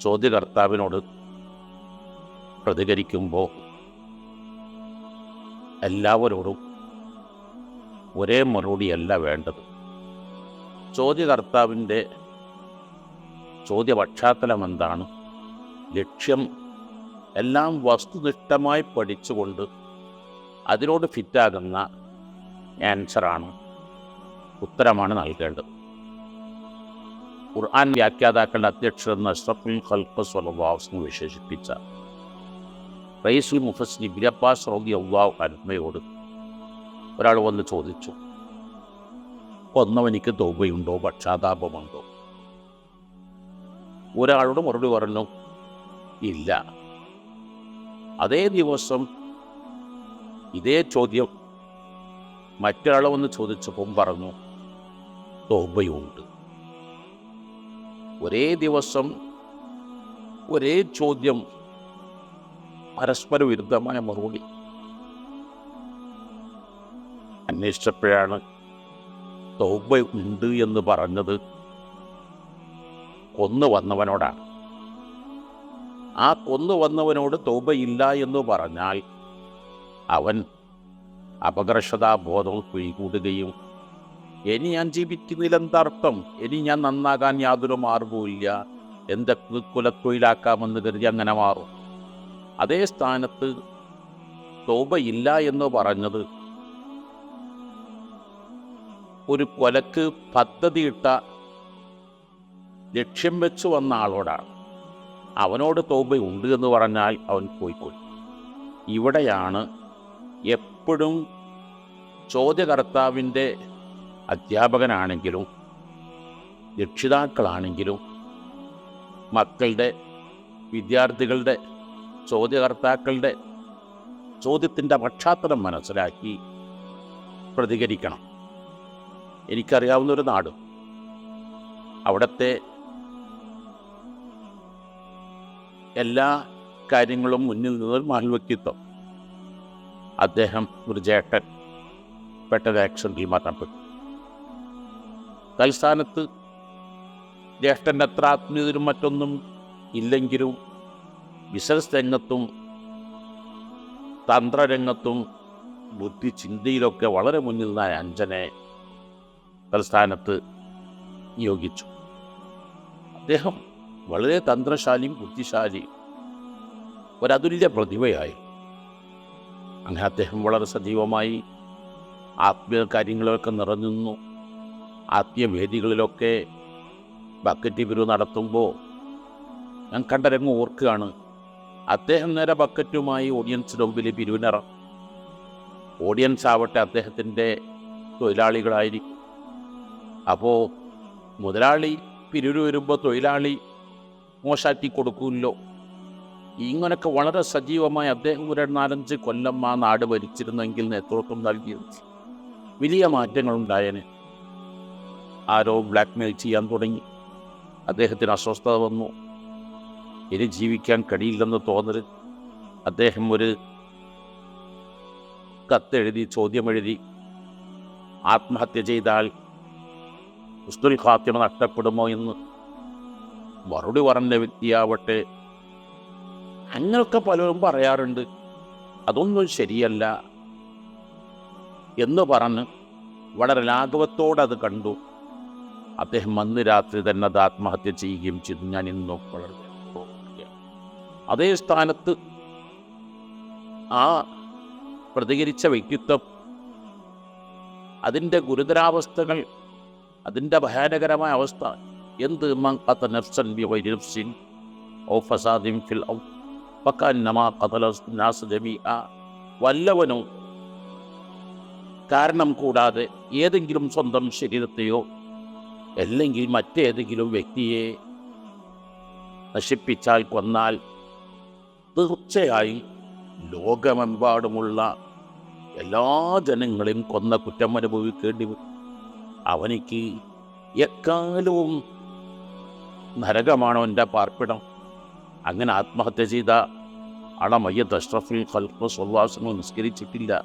ചോദ്യകർത്താവിനോട് പ്രതികരിക്കുമ്പോൾ എല്ലാവരോടും ഒരേ മറുപടിയല്ല വേണ്ടത്. ചോദ്യകർത്താവിന്റെ ചോദ്യ പശ്ചാത്തലം എന്താണ് ലക്ഷ്യം എല്ലാം വസ്തുനിഷ്ഠമായി പഠിച്ചുകൊണ്ട് അതിനോട് ഫിറ്റാകുന്ന ആൻസറാണ് ഉത്തരമാണ് നൽകേണ്ടത്. ഖുർആൻ വ്യാഖ്യാതാക്കളുടെ അധ്യക്ഷൻ അഷ്റഫുൽ ഖൽഖ് സ്വലവാസ്നു വിശേഷിപ്പിച്ച റയീസുൽ ഇബിൻ അബ്ബാസ് റോഗി അള്ളാഹു അനുമയോട് ഒരാൾ വന്ന് ചോദിച്ചു കൊന്നവനിക്ക് തോബയുണ്ടോ? പക്ഷാതാപമുണ്ടോ? ഒരാളോട് മറുപടി പറഞ്ഞു ഇല്ല. അതേ ദിവസം ഇതേ ചോദ്യം മറ്റൊരാൾ വന്ന് ചോദിച്ചപ്പം പറഞ്ഞു തോബയുണ്ട്. ഒരേ ദിവസം ഒരേ ചോദ്യം പരസ്പര വിരുദ്ധമായ മറുപടി അന്വേഷിച്ചപ്പോഴാണ് തൗബ ഉണ്ട് എന്ന് പറഞ്ഞത് കൊന്നു വന്നവനോടാണ്. ആ കൊന്നു വന്നവനോട് തൗബയില്ല എന്ന് പറഞ്ഞാൽ അവൻ അപകർഷതാബോധം പിടികൂടുകയും ഇനി ഞാൻ ജീവിക്കുന്നില്ല എന്തർത്ഥം ഇനി ഞാൻ നന്നാകാൻ യാതൊരു മാർഗവുമില്ല. എന്തൊക്കെ കുലത്തൊഴിലാക്കാമെന്ന് കരുതി അങ്ങനെ മാറും. അതേ സ്ഥാനത്ത് തോബയില്ല എന്ന് പറഞ്ഞത് ഒരു കൊലക്ക് പദ്ധതിയിട്ട ലക്ഷ്യം വെച്ച് വന്ന ആളോടാണ്. അവനോട് തോബയുണ്ട് എന്ന് പറഞ്ഞാൽ അവൻ പോയിക്കൊള്ളു ഇവിടെയാണ് എപ്പോഴും ചോദ്യകർത്താവിന്റെ അധ്യാപകനാണെങ്കിലും രക്ഷിതാക്കളാണെങ്കിലും മക്കളുടെ വിദ്യാർത്ഥികളുടെ ചോദ്യകർത്താക്കളുടെ ചോദ്യത്തിന്റെ പശ്ചാത്തലം മനസ്സിലാക്കി പ്രതികരിക്കണം. എനിക്കറിയാവുന്ന ഒരു നാട്. അവിടുത്തെ എല്ലാ കാര്യങ്ങളും മുന്നിൽ നിന്നൊരു മാൽവ്യക്തിത്വം അദ്ദേഹം ഒരു ജേട്ടൻ പെട്ടെന്ന് ആക്സിഡന്റിൽ മരണപ്പെട്ടു തൽസ്ഥാനത്ത് ജ്യേഷ്ഠന്റെ അത്ര ആത്മീയതരും മറ്റൊന്നും ഇല്ലെങ്കിലും ബിസിനസ് രംഗത്തും തന്ത്രരംഗത്തും ബുദ്ധി ചിന്തയിലൊക്കെ വളരെ മുന്നിൽ നിന്നായ അഞ്ജനെ തൽസ്ഥാനത്ത് നിയോഗിച്ചു. അദ്ദേഹം വളരെ തന്ത്രശാലിയും ബുദ്ധിശാലിയും ഒരതുല്യ പ്രതിഭയായി. അങ്ങനെ അദ്ദേഹം വളരെ സജീവമായി ആത്മീയ കാര്യങ്ങളൊക്കെ നിറഞ്ഞു ആത്മീയ വേദികളിലൊക്കെ ബക്കറ്റ് പിരിവ് നടത്തുമ്പോൾ ഞാൻ കണ്ട രംഗം ഓർക്കുകയാണ്. അദ്ദേഹം നേരെ ബക്കറ്റുമായി ഓഡിയൻസിന് മുമ്പിൽ പിരിവിനിറ ഓഡിയൻസ് ആവട്ടെ അദ്ദേഹത്തിന്റെ തൊഴിലാളികളായിരിക്കും. അപ്പോൾ മുതലാളി പിരിവിന് വരുമ്പോൾ തൊഴിലാളി മോശാക്കി കൊടുക്കുമല്ലോ ഇങ്ങനൊക്കെ വളരെ സജീവമായി അദ്ദേഹം ഒരു നാലഞ്ച് കൊല്ലം ആ നാട് ഭരിച്ചിരുന്നെങ്കിൽ നേതൃത്വം നൽകിയത്. വലിയ മാറ്റങ്ങളുണ്ടായേനെ. ആരോ ബ്ലാക്ക് മെയിൽ ചെയ്യാൻ തുടങ്ങി. അദ്ദേഹത്തിന് അസ്വസ്ഥത വന്നു. ഇനി ജീവിക്കാൻ കഴിയില്ലെന്ന് തോന്നൽ അദ്ദേഹം ഒരു കത്തെഴുതി ചോദ്യമെഴുതി ആത്മഹത്യ ചെയ്താൽ ഉസ്തുൽ ഖാത്തിമ നഷ്ടപ്പെടുമോ എന്ന് മറുപടി പറഞ്ഞ വ്യക്തിയാവട്ടെ. അങ്ങനെയൊക്കെ പലരും പറയാറുണ്ട്. അതൊന്നും ശരിയല്ല എന്ന് പറഞ്ഞ് വളരെ ലാഘവത്തോടെ അത് കണ്ടു. അദ്ദേഹം അന്ന് രാത്രി തന്നെ അത് ആത്മഹത്യ ചെയ്യുകയും ചെയ്തു. ഞാൻ ഇന്നും അതേ സ്ഥാനത്ത് ആ പ്രതികരിച്ച വ്യക്തിത്വം അതിന്റെ ഗുരുതരാവസ്ഥകൾ അതിന്റെ ഭയാനകരമായ അവസ്ഥ എന്ത് നഫ്സൻ ഔ ഫസാദിൻ ഫിൽ ഔ ഖതല വല്ലവനോ കാരണം കൂടാതെ ഏതെങ്കിലും സ്വന്തം ശരീരത്തെയോ അല്ലെങ്കിൽ മറ്റേതെങ്കിലും വ്യക്തിയെ നശിപ്പിച്ചാൽ കൊന്നാൽ തീർച്ചയായും ലോകമെമ്പാടുമുള്ള എല്ലാ ജനങ്ങളെയും കൊന്ന കുറ്റം അനുഭവിക്കേണ്ടി അവനിക്ക് എക്കാലവും നരകമാണോ എന്റെ പാർപ്പിടം? അങ്ങനെ ആത്മഹത്യ ചെയ്ത അളമയ്യ അഷ്റഫുൽ ഖൽഫ് സ്വല്ലാസനോ നിസ്കരിച്ചിട്ടില്ല.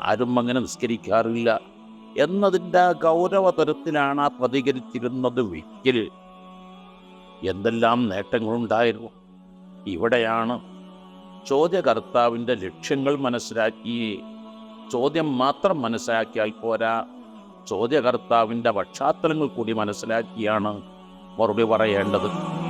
ആരും അങ്ങനെ നിസ്കരിക്കാറില്ല. എന്നതിന്റെ ഗൗരവതരത്തിലാണ് ആ പ്രതികരിച്ചിരുന്നത് വെങ്കിൽ എന്തെല്ലാം നേട്ടങ്ങളുണ്ടായിരുന്നു? ഇവിടെയാണ് ചോദ്യകർത്താവിന്റെ ലക്ഷ്യങ്ങൾ മനസ്സിലാക്കി. ചോദ്യം മാത്രം മനസ്സിലാക്കിയാൽ പോരാ. ചോദ്യകർത്താവിന്റെ പശ്ചാത്തലങ്ങൾ കൂടി മനസ്സിലാക്കിയാണ് മറുപടി പറയേണ്ടത്.